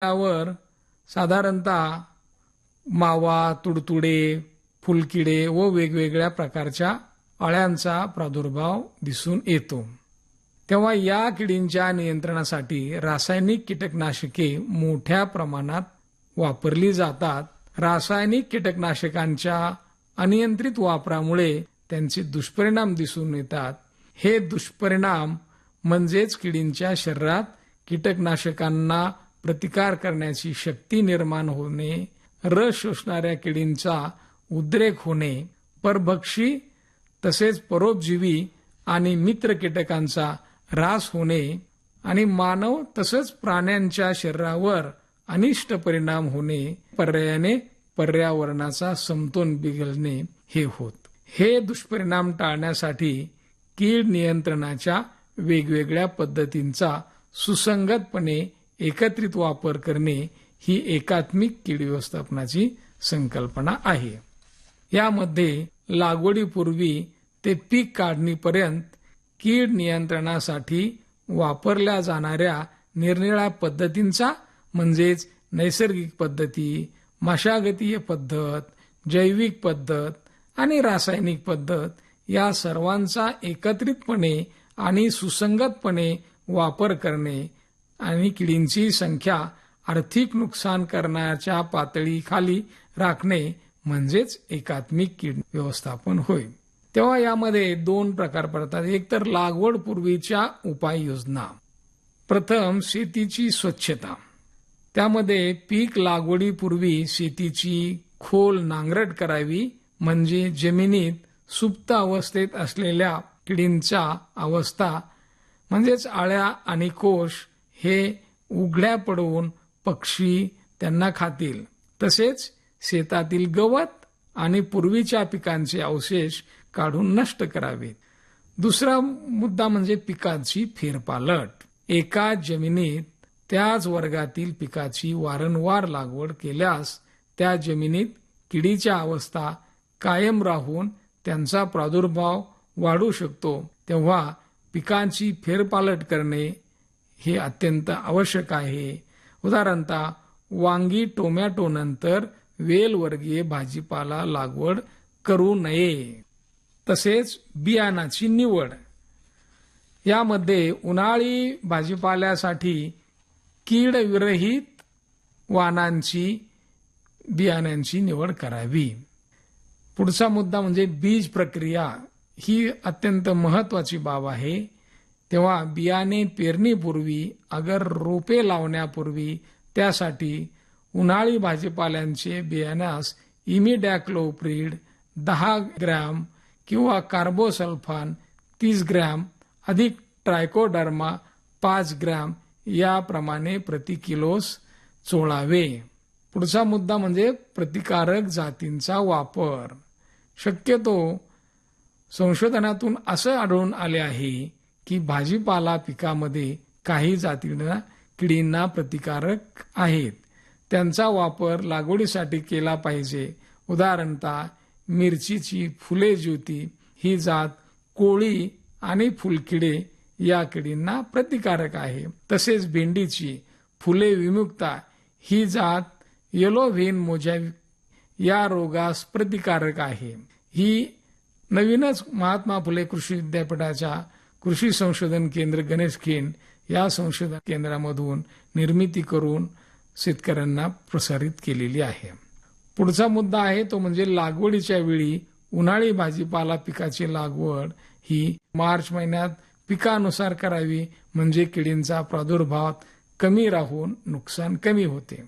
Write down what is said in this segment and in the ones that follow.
त्यावर साधारणतः मावा तुडतुडे फुलकिडे व वेगवेगळ्या प्रकारच्या अळ्यांचा प्रादुर्भाव दिसून येतो. तेव्हा या किडींच्या नियंत्रणासाठी रासायनिक कीटकनाशके मोठ्या प्रमाणात वापरली जातात. रासायनिक कीटकनाशकांच्या अनियंत्रित वापरामुळे त्यांचे दुष्परिणाम दिसून येतात. हे दुष्परिणाम म्हणजेच किडींच्या शरीरात कीटकनाशकांना प्रतिकार करण्याची शक्ती निर्माण होणे रस शोषणाऱ्या किडींचा उद्रेक होणे परभक्षी तसेच परोपजीवी आणि मित्र कीटकांचा ऱ्हास होणे आणि मानव तसंच प्राण्यांच्या शरीरावर अनिष्ट परिणाम होणे पर्यायाने पर्यावरणाचा समतोल बिघडणे हे होत. हे दुष्परिणाम टाळण्यासाठी कीड नियंत्रणाच्या वेगवेगळ्या पद्धतींचा सुसंगतपणे एकत्रित वापर करणे ही एकात्मिक कीड व्यवस्थापनाची संकल्पना आहे. यामध्ये लागवडीपूर्वी ते पीक काढणीपर्यंत कीड नियंत्रणासाठी वापरल्या जाणाऱ्या निरनिळ्या पद्धतींचा म्हणजेच नैसर्गिक पद्धती मशागतीय पद्धत जैविक पद्धत आणि रासायनिक पद्धत या सर्वांचा एकत्रितपणे आणि सुसंगतपणे वापर करणे आणि किडींची संख्या आर्थिक नुकसान करण्याच्या पातळीखाली राखणे म्हणजेच एकात्मिक कीड व्यवस्थापन होय. तेव्हा यामध्ये दोन प्रकार पडतात. एक तर लागवड पूर्वीच्या उपाययोजना. प्रथम शेतीची स्वच्छता. त्यामध्ये पीक लागवडीपूर्वी शेतीची खोल नांगरट करावी म्हणजे जमिनीत सुप्त अवस्थेत असलेल्या किडींचा अवस्था म्हणजेच आळ्या आणि कोश हे उघड्या पडवून पक्षी त्यांना खातील. तसेच शेतातील गवत आणि पूर्वीच्या पिकांचे अवशेष काढून नष्ट करावेत. दुसरा मुद्दा म्हणजे पिकाची फेरपालट. एका जमिनीत त्याच वर्गातील पिकाची वारंवार लागवड केल्यास त्या जमिनीत किडीच्या अवस्था कायम राहून त्यांचा प्रादुर्भाव वाढू शकतो. तेव्हा पिकांची फेरपालट करणे हे अत्यंत आवश्यक आहे. उदाहरणतः वांगी टोमॅटो नंतर वेलवर्गीय भाजीपाला लागवड करू नये. तसेच बियाणाची निवड. यामध्ये उन्हाळी भाजीपाल्यासाठी कीड विरहित वाणांची बियाण्यांची निवड करावी. पुढचा मुद्दा म्हणजे बीज प्रक्रिया. ही अत्यंत महत्वाची बाब आहे. तेव्हा बियाणे पेरणीपूर्वी अगर रोपे लावण्यापूर्वी त्यासाठी उन्हाळी भाजीपाल्यांचे बियाण्यास इमिडॅक्लोप्रीड दहा ग्रॅम किंवा कार्बोसल्फान तीस ग्रॅम अधिक ट्रायकोडर्मा पाच ग्रॅम याप्रमाणे प्रति किलोस चोळावे. पुढचा मुद्दा म्हणजे प्रतिकारक जातींचा वापर. शक्यतो संशोधनातून असं आढळून आले आहे की भाजीपाला पिकामध्ये काही जातींना किडींना प्रतिकारक आहेत. त्यांचा वापर लागवडीसाठी केला पाहिजे. उदाहरणतः मिरचीची फुले ज्योती ही जात कोळी आणि फुलकिडे या किडींना प्रतिकारक आहे. तसेच भेंडीची फुले विमुक्ता ही जात येलो व्हेन मोजा या रोगास प्रतिकारक आहे. ही नवीनच महात्मा फुले कृषी विद्यापीठाच्या कृषी संशोधन केंद्र गणेश खिंड या संशोधन केंद्रामधून निर्मिती करून शेतकऱ्यांना प्रसारित केलेली आहे. पुढचा मुद्दा आहे तो म्हणजे लागवडीच्या वेळी उन्हाळी भाजीपाला पिकाची लागवड ही मार्च महिन्यात पिकानुसार करावी म्हणजे किडींचा प्रादुर्भाव कमी राहून नुकसान कमी होते.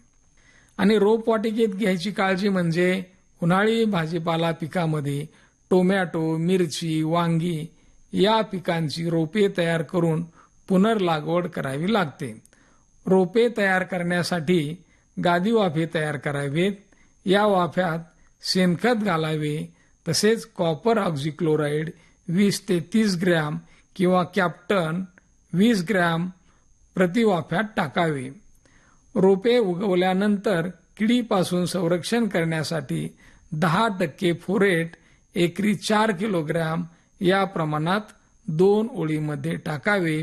आणि रोपवाटिकेत घ्यायची काळजी म्हणजे उन्हाळी भाजीपाला पिकामध्ये टोमॅटो मिरची वांगी या पिकांची रोपे तयार करून पुनर्लागवड करावी लागते. रोपे तयार करण्यासाठी गादी वाफे तयार करावेत. या वाफ्यात शेणखत घालावे तसेच कॉपर ऑक्झिक्लोराईड वीस ते तीस ग्रॅम किंवा कॅप्टन वीस ग्रॅम प्रतिवाफ्यात टाकावे. रोपे उगवल्यानंतर किडीपासून संरक्षण करण्यासाठी दहा टक्के फोरेट एकरी चार किलोग्रॅम या प्रमाणात दोन ओळीमध्ये टाकावे.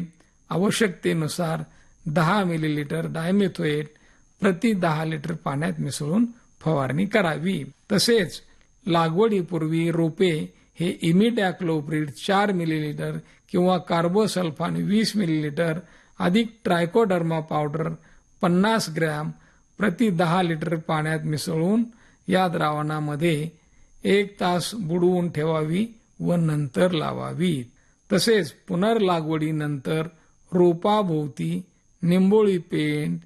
आवश्यकतेनुसार दहा मिलीलिटर डायमेथोएट प्रति दहा लिटर पाण्यात मिसळून फवारणी करावी. तसेच लागवडीपूर्वी रोपे हे इमिडॅक्लोप्रिड चार मिलीलिटर किंवा कार्बोसल्फान वीस मिलीलिटर अधिक ट्रायकोडर्मा पावडर पन्नास ग्रॅम प्रति दहा लिटर पाण्यात मिसळून या द्रावणामध्ये एक तास बुडवून ठेवावी. व नंतर लावावी तसेच पुनर्लागवडीनंतर रोपाभोवती निंबोळी पेंट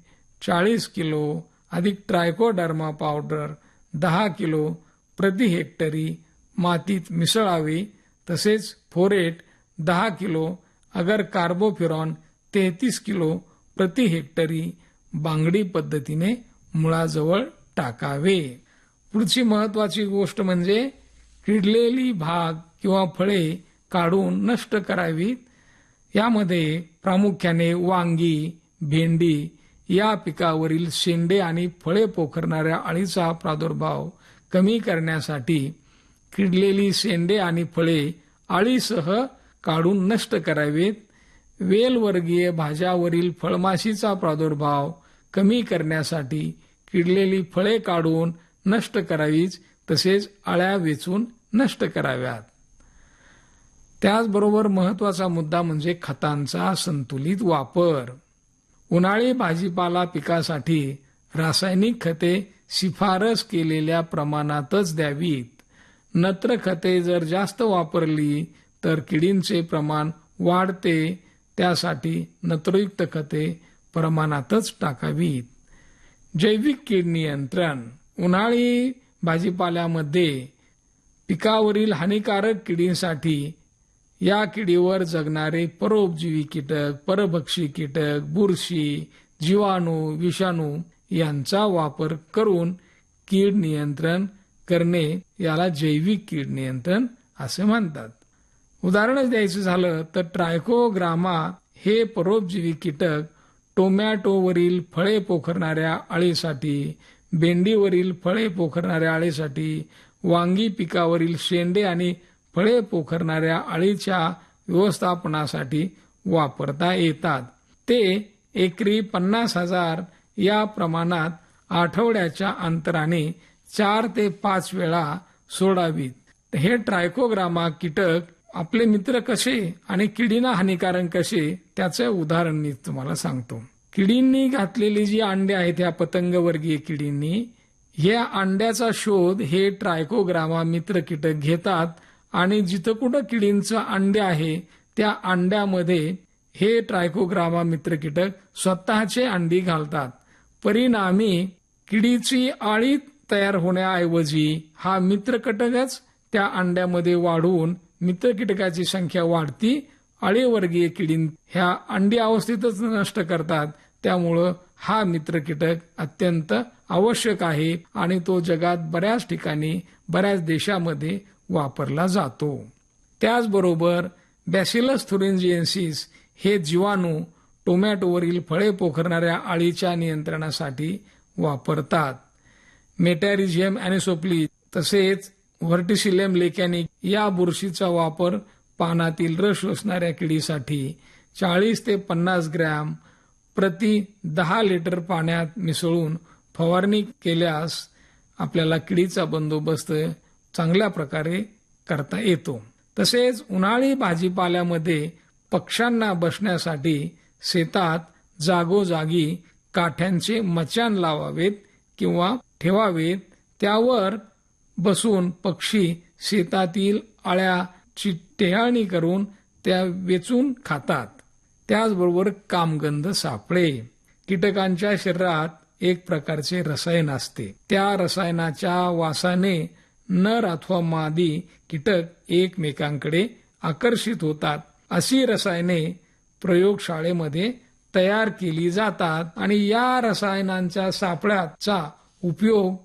चाळीस किलो अधिक ट्रायकोडर्मा पावडर दहा किलो प्रति हेक्टरी मातीत मिसळावे. तसेच फोरेट दहा किलो अगर कार्बोफिरॉन तेहतीस किलो प्रति हेक्टरी बांगडी पद्धतीने मुळाजवळ टाकावे. पुढची महत्वाची गोष्ट म्हणजे किडलेली भाग किंवा फळे काढून नष्ट करावीत. यामध्ये प्रामुख्याने वांगी भेंडी या पिकावरील शेंडे आणि फळे पोखरणाऱ्या अळीचा प्रादुर्भाव कमी करण्यासाठी किडलेली शेंडे आणि फळे अळीसह काढून नष्ट करावेत. वेलवर्गीय भाज्यावरील फळमाशीचा प्रादुर्भाव कमी करण्यासाठी किडलेली फळे काढून नष्ट करावीच तसेच अळ्या वेचून नष्ट कराव्यात. त्याचबरोबर महत्त्वाचा मुद्दा म्हणजे खतांचा संतुलित वापर. उन्हाळी भाजीपाला पिकासाठी रासायनिक खते शिफारस केलेल्या प्रमाणातच द्यावीत. नत्र खते जर जास्त वापरली तर किडींचे प्रमाण वाढते त्यासाठी नत्रयुक्त खते प्रमाणातच टाकावीत. जैविक कीड नियंत्रण. उन्हाळी भाजीपाल्यामध्ये पिकावरील हानिकारक किडींसाठी या किडीवर जगणारे परोपजीवी कीटक परभक्षी कीटक बुरशी जीवाणू विषाणू यांचा वापर करून कीड नियंत्रण करणे याला जैविक कीड नियंत्रण असे म्हणतात. उदाहरणच द्यायचं झालं तर ट्रायकोग्रामा हे परोपजीवी कीटक टोमॅटोवरील फळे पोखरणाऱ्या आळीसाठी भेंडीवरील फळे पोखरणाऱ्या आळीसाठी वांगी पिकावरील शेंडे आणि फळे पोखरणाऱ्या अळीच्या व्यवस्थापनासाठी वापरता येतात. ते एकरी पन्नास हजार या प्रमाणात आठवड्याच्या अंतराने चार ते पाच वेळा सोडावीत. हे ट्रायकोग्रामा कीटक आपले मित्र कसे आणि किडींना हानिकारक कसे त्याचं उदाहरण मी तुम्हाला सांगतो. किडींनी घातलेली जी अंडे आहेत या पतंगवर्गीय किडींनी या अंड्याचा शोध हे ट्रायकोग्रामा मित्र कीटक घेतात आणि जिथं कुठं किडींचं अंडे आहे त्या अंड्यामध्ये हे ट्रायकोग्रामा मित्र कीटक स्वतःचे अंडी घालतात. परिणामी किडीची आळी तयार होण्याऐवजी हा मित्र कीटकच त्या अंड्यामध्ये वाढवून मित्र कीटकाची संख्या वाढती अळीवर्गीय किडी ह्या अंडी अवस्थेतच नष्ट करतात. त्यामुळं हा मित्र कीटक अत्यंत आवश्यक आहे आणि तो जगात बऱ्याच ठिकाणी बऱ्याच देशामध्ये वापरला जातो. त्याचबरोबर बॅसिलस थुरिंजिएन्सिस हे जीवाणू टोमॅटोवरील फळे पोखरणाऱ्या अळीच्या नियंत्रणासाठी वापरतात. मेटॅरिझियम अॅनिसोप्ली तसेच व्हर्टिसिलेम लेकॅनिक या बुरशीचा वापर पानातील रस शोषणाऱ्या किडीसाठी चाळीस ते पन्नास ग्रॅम प्रति दहा लिटर पाण्यात मिसळून फवारणी केल्यास आपल्याला किडीचा बंदोबस्त चांगल्या प्रकारे करता येतो. तसेच उन्हाळी भाजीपाल्यामध्ये पक्ष्यांना बसण्यासाठी शेतात जागोजागी काठ्यांचे मचान लावावेत किंवा ठेवावेत. त्यावर बसून पक्षी शेतातील अळ्याची टेहाळणी करून त्या वेचून खातात. त्याचबरोबर कामगंध सापळे. कीटकांच्या शरीरात एक प्रकारचे रसायन असते. त्या रसायनाच्या वासाने नर अथवा मादी कीटक एकमेकांकडे आकर्षित होतात. अशी रसायने प्रयोगशाळेमध्ये तयार केली जातात आणि या रसायनांच्या सापळ्याचा उपयोग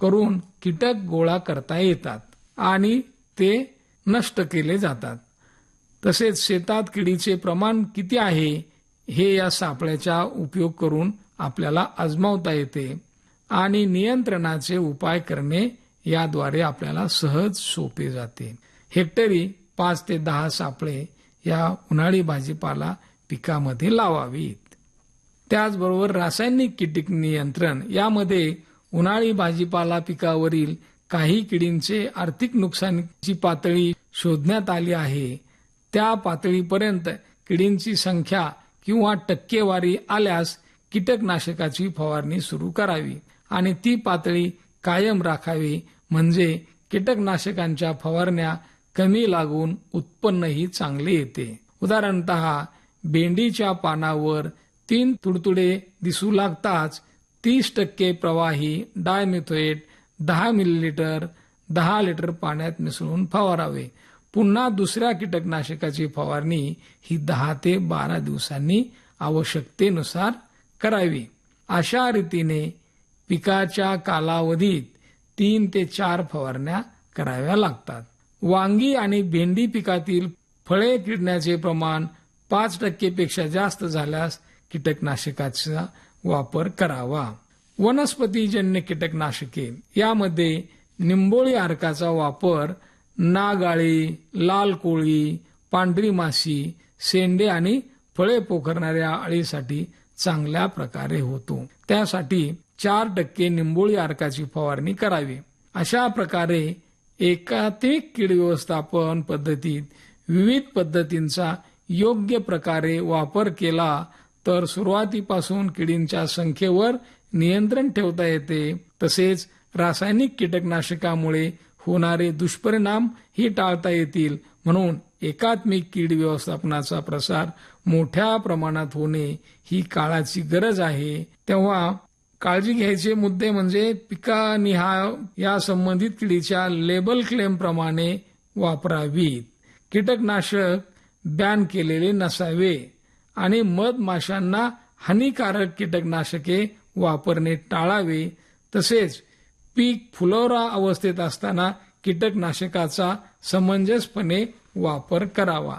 करून कीटक गोळा करता येतात आणि ते नष्ट केले जातात. तसेच शेतात किडीचे प्रमाण किती आहे हे या सापळ्याचा उपयोग करून आपल्याला आजमावता येते आणि नियंत्रणाचे उपाय करणे याद्वारे आपल्याला सहज सोपे जाते. हेक्टरी पाच ते दहा सापळे या उन्हाळी भाजीपाला पिकामध्ये लावावीत. त्याचबरोबर रासायनिक कीटक नियंत्रण यामध्ये उन्हाळी भाजीपाला पिकावरील काही किडींचे आर्थिक नुकसानीची पातळी शोधण्यात आली आहे. त्या पातळीपर्यंत किडींची संख्या किंवा टक्केवारी आल्यास कीटकनाशकाची फवारणी सुरू करावी आणि ती पातळी कायम राखावी म्हणजे कीटकनाशकांच्या फवारण्या कमी लागून उत्पन्नही चांगले येते. उदाहरणत भेंडीच्या पानावर तीन तुडतुडे दिसू लागताच तीस टक्के प्रवाही डायमिथोएट दहा मिलीलिटर दहा लिटर पाण्यात मिसळून फवारावे. पुन्हा दुसऱ्या कीटकनाशकाची फवारणी ही दहा ते बारा दिवसांनी आवश्यकतेनुसार करावी. अशा रीतीने पिकाच्या कालावधीत तीन ते चार फवारण्या कराव्या लागतात. वांगी आणि भेंडी पिकातील फळे किडण्याचे प्रमाण पाच टक्केपेक्षा जास्त झाल्यास कीटकनाशकाचा वापर करावा. वनस्पतीजन्य कीटकनाशके यामध्ये निंबोळी अर्काचा वापर नागाळी लाल कोळी पांढरी माशी शेंडे आणि फळे पोखरणाऱ्या अळीसाठी चांगल्या प्रकारे होतो. त्यासाठी चार टक्के निंबोळी अर्काची फवारणी करावी. अशा प्रकारे एकात्मिक कीड व्यवस्थापन पद्धतीत विविध पद्धतींचा योग्य प्रकारे वापर केला तर सुरुवातीपासून किडींच्या संख्येवर नियंत्रण ठेवता येते. तसेच रासायनिक कीटकनाशकामुळे होणारे दुष्परिणाम ही टाळता येतील. म्हणून एकात्मिक कीड व्यवस्थापनाचा प्रसार मोठ्या प्रमाणात होणे ही काळाची गरज आहे. तेव्हा काळजी घ्यायचे मुद्दे म्हणजे पिकानिहाय या संबंधित किडीच्या लेबल क्लेम प्रमाणे वापरावीत. कीटकनाशक बॅन केलेले नसावे आणि मधमाशांना हानिकारक कीटकनाशके वापरणे टाळावे. तसेच पीक फुलोरा अवस्थेत असताना कीटकनाशकाचा समंजसपणे वापर करावा.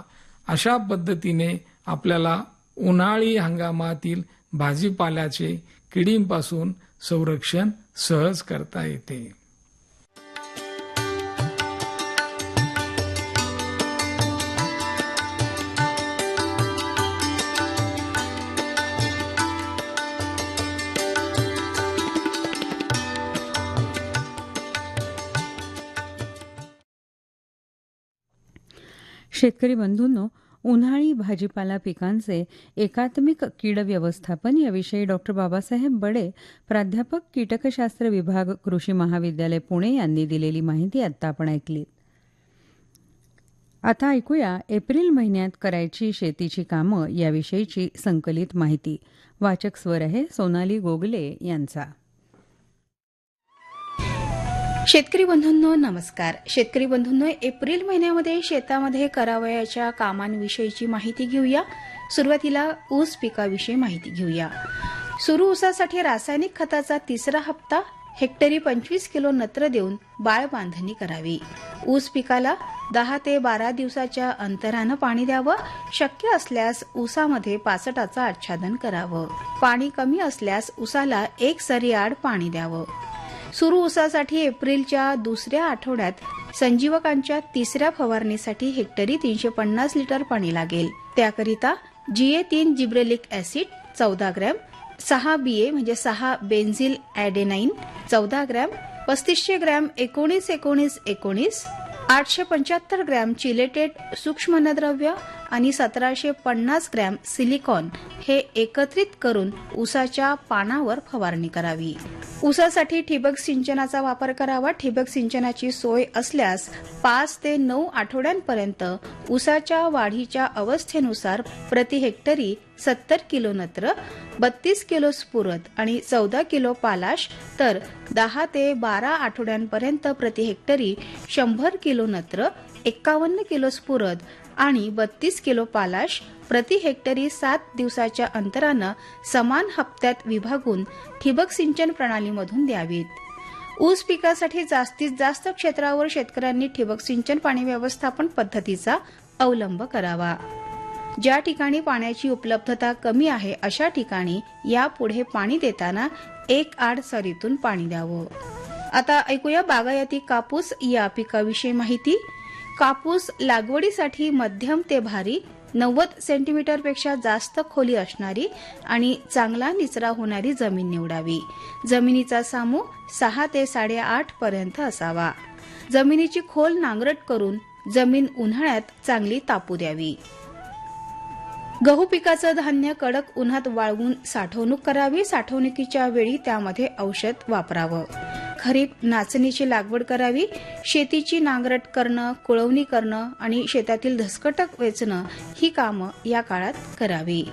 अशा पद्धतीने आपल्याला उन्हाळी हंगामातील भाजीपाल्याचे किडींपासून संरक्षण सहज करता येते. शेतकरी बंधूंनो उन्हाळी भाजीपाला पिकांचे एकात्मिक कीड व्यवस्थापन याविषयी डॉक्टर बाबासाहेब बडे प्राध्यापक कीटकशास्त्र विभाग कृषी महाविद्यालय पुणे यांनी दिलेली माहिती आता आपण ऐकली आता ऐकूया एप्रिल महिन्यात करायची शेतीची कामं याविषयीची संकलित माहिती. वाचक स्वर आहे सोनाली गोगले यांचा. शेतकरी बंधूंनो नमस्कार. शेतकरी बंधूंनो एप्रिल महिन्यामध्ये शेतामध्ये करावयाच्या कामांविषयीची माहिती घेऊया. सुरुवातीला ऊस पिकाविषयी माहिती घेऊया. सुरू ऊसासाठी रासायनिक खताचा तिसरा हप्ता हेक्टरी पंचवीस किलो नत्र देऊन बाळ बांधणी करावी. ऊस पिकाला दहा ते बारा दिवसाच्या अंतरानं पाणी द्यावं. शक्य असल्यास ऊसामध्ये पाचटाचं आच्छादन करावं. पाणी कमी असल्यास ऊसाला एक सरी आड पाणी द्यावं. सुरू ऊसासाठी एप्रिलच्या दुसऱ्या आठवड्यात संजीवकांच्या तिसऱ्या फवारणीसाठी हेक्टरी तीनशे पन्नास लिटर पाणी लागेल. त्याकरिता जीए तीन जिब्रेलिक ऍसिड चौदा ग्रॅम सहा बीए म्हणजे सहा बेन्झिल ॲडेनाईन चौदा ग्रॅम पस्तीसशे ग्रॅम एकोणीस एकोणीस एकोणीस आठशे पंच्याहत्तर ग्रॅम चिलेटेड सूक्ष्मनद्रव्य आणि सतराशे पन्नास ग्रॅम सिलिकॉन हे एकत्रित करून ऊसाच्या पानावर फवारणी करावी. ऊसासाठी ठिबक सिंचनाचा वापर करावा. ठिबक सिंचनाची सोय असल्यास पाच ते नऊ आठवड्यांपर्यंत ऊसाच्या वाढीच्या अवस्थेनुसार प्रति हेक्टरी सत्तर किलो नत्र बत्तीस किलो स्फुरत आणि चौदा किलो पालाश तर दहा ते बारा आठवड्यांपर्यंत प्रति हेक्टरी शंभर किलो नत्र एक्कावन्न किलो स्फुरद आणि बत्तीस किलो पालाश प्रति हेक्टरी सात दिवसाच्या अंतरानं समान हप्त्यात विभागून ठिबक सिंचन प्रणालीमधून द्यावीत. ऊस पिकासाठी जास्तीत जास्त क्षेत्रावर शेतकऱ्यांनी ठिबक सिंचन पाणी व्यवस्थापन पद्धतीचा अवलंब करावा. ज्या ठिकाणी पाण्याची उपलब्धता कमी आहे अशा ठिकाणी यापुढे पाणी देताना एक आड सरीतून पाणी द्यावं. आता ऐकूया बागायती कापूस या पिकाविषयी माहिती. कापूस लागवडीसाठी मध्यम ते भारी नव्वद सेंटीमीटरपेक्षा जास्त खोली असणारी आणि चांगला निचरा होणारी जमीन निवडावी. जमिनीचा सामू सहा ते साडेआठ पर्यंत असावा. जमिनीची खोल नांगरट करून जमीन उन्हाळ्यात चांगली तापू द्यावी. गहू पिकाचं धान्य कडक उन्हात वाळवून साठवणूक करावी. साठवणुकीच्या वेळी त्यामध्ये औषध वापरावं. खरीप नाचणीची लागवड करावी. शेतीची नांगरट करणं कुळवणी करणं आणि शेतातील धसकटक वेचणं ही कामं या काळात करावी.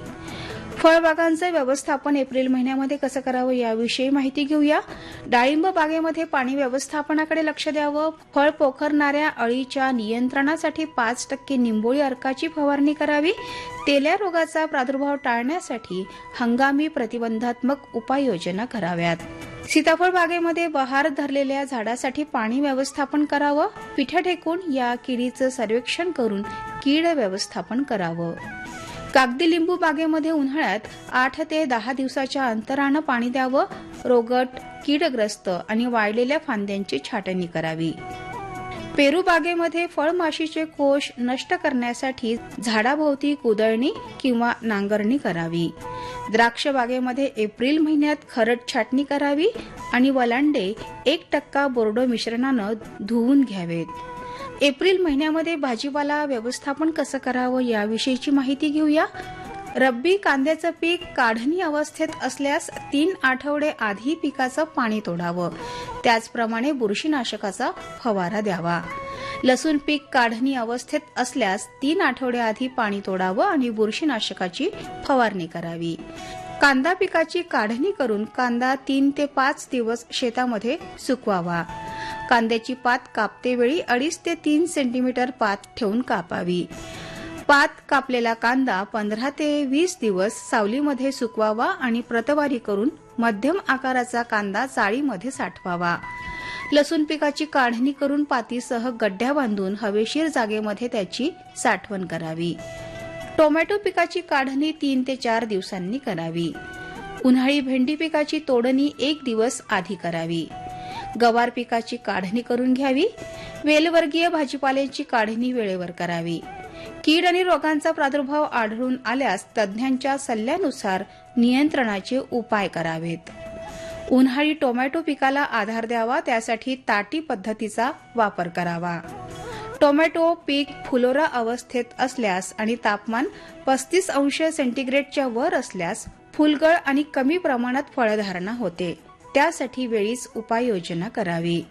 फळबागांचं व्यवस्थापन एप्रिल महिन्यामध्ये कसं करावं याविषयी माहिती घेऊया. डाळिंब बागेमध्ये पाणी व्यवस्थापनाकडे लक्ष द्यावं. फळ पोखरणाऱ्या अळीच्या नियंत्रणासाठी पाच टक्के निंबोळी अर्काची फवारणी करावी. तेल्या रोगाचा प्रादुर्भाव टाळण्यासाठी हंगामी प्रतिबंधात्मक उपाययोजना कराव्यात. सीताफळ बागेमध्ये बहार धरलेल्या झाडासाठी पाणी व्यवस्थापन करावं. पिठ्या टेकून या किडीचं सर्वेक्षण करून कीड व्यवस्थापन करावं. कागदी लिंबू बागेमध्ये उन्हाळ्यात आठ ते दहा दिवसाच्या अंतरानं पाणी द्यावं रोगट कीडग्रस्त आणि वाळलेल्या फांद्यांची छाटणी करावी. पेरू बागेमध्ये फळमाशीचे कोश नष्ट करण्यासाठी झाडाभोवती कुदळणी किंवा नांगरणी करावी. द्राक्ष बागेमध्ये एप्रिल महिन्यात खरट छाटणी करावी आणि वलांडे एक टक्का बोर्डो मिश्रणानं धुवून घ्यावेत. एप्रिल महिन्यामध्ये भाजीपाला व्यवस्थापन कसं करावं याविषयीची माहिती घेऊया. रब्बी कांद्याचं पीक काढणी अवस्थेत असल्यास तीन आठवडे आधी पिकाचं पाणी तोडावं. त्याचप्रमाणे बुरशीनाशकाचा फवारा द्यावा. लसूण पीक काढणी अवस्थेत असल्यास तीन आठवडे आधी पाणी तोडावं आणि बुरशीनाशकाची फवारणी करावी. कांदा पिकाची काढणी करून कांदा तीन ते पाच दिवस शेतामध्ये सुकवावा. कांद्याची पात कापते वेळी अडीच ते तीन सेंटीमीटर पात ठेवून कापावी. पात कापलेला कांदा पंधरा ते वीस दिवस सावलीमध्ये सुकवावा आणि प्रतवारी करून मध्यम आकाराचा कांदा चाळीमध्ये साठवावा. लसूण पिकाची काढणी करून पातीसह गड्ड्या बांधून हवेशीर जागेमध्ये त्याची साठवण करावी. टोमॅटो पिकाची काढणी तीन ते चार दिवसांनी करावी. उन्हाळी भेंडी पिकाची तोडणी एक दिवस आधी करावी. गवार पिकाची काढणी करून घ्यावी. वेलवर्गीय भाजीपाल्यांची काढणी वेळेवर करावी. कीड आणि रोगांचा प्रादुर्भाव आढळून आल्यास तज्ज्ञांच्या सल्ल्यानुसार नियंत्रणाचे उपाय करावेत. उन्हाळी टोमॅटो पिकाला आधार द्यावा त्यासाठी ताटी पद्धतीचा वापर करावा. टोमॅटो पीक फुलोरा अवस्थेत असल्यास आणि तापमान पस्तीस अंश सेंटीग्रेडच्या वर असल्यास फुलगळ आणि कमी प्रमाणात फळधारणा होते. त्यासाठी वेळीच उपाययोजना करावी.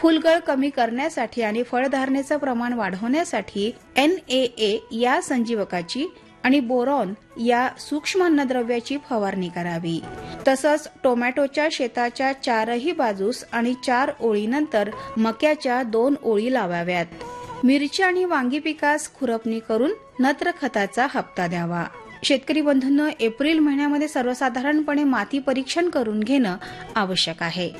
फुलगळ कमी करण्यासाठी आणि फळधारणेचं प्रमाण वाढवण्यासाठी एन ए या संजीवकाची आणि बोरॉन या सूक्ष्म अन्नद्रव्याची फवारणी करावी. तसंच टोमॅटोच्या शेताच्या चारही बाजूस आणि चार ओळीनंतर मक्याच्या दोन ओळी लावाव्यात. मिरची आणि वांगी पिकास खुरपणी करून नत्र खताचा हप्ता द्यावा. शेतकरी बंधूंना एप्रिल महिन्यामध्ये सर्वसाधारणपणे माती परीक्षण करून घेणं आवश्यक आहे.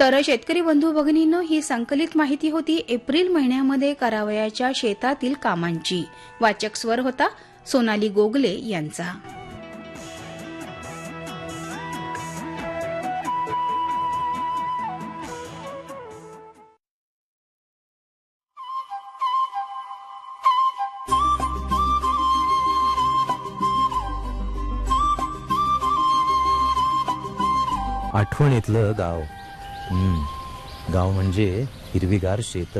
तर शेतकरी बंधू भगिनींनो ही संकलित माहिती होती एप्रिल महिन्यामध्ये करावयाच्या शेतातील कामांची. वाचक स्वर होता सोनाली गोगले यांचा. आठवणीतलं गाव हम्म. गाव म्हणजे हिरवीगार शेत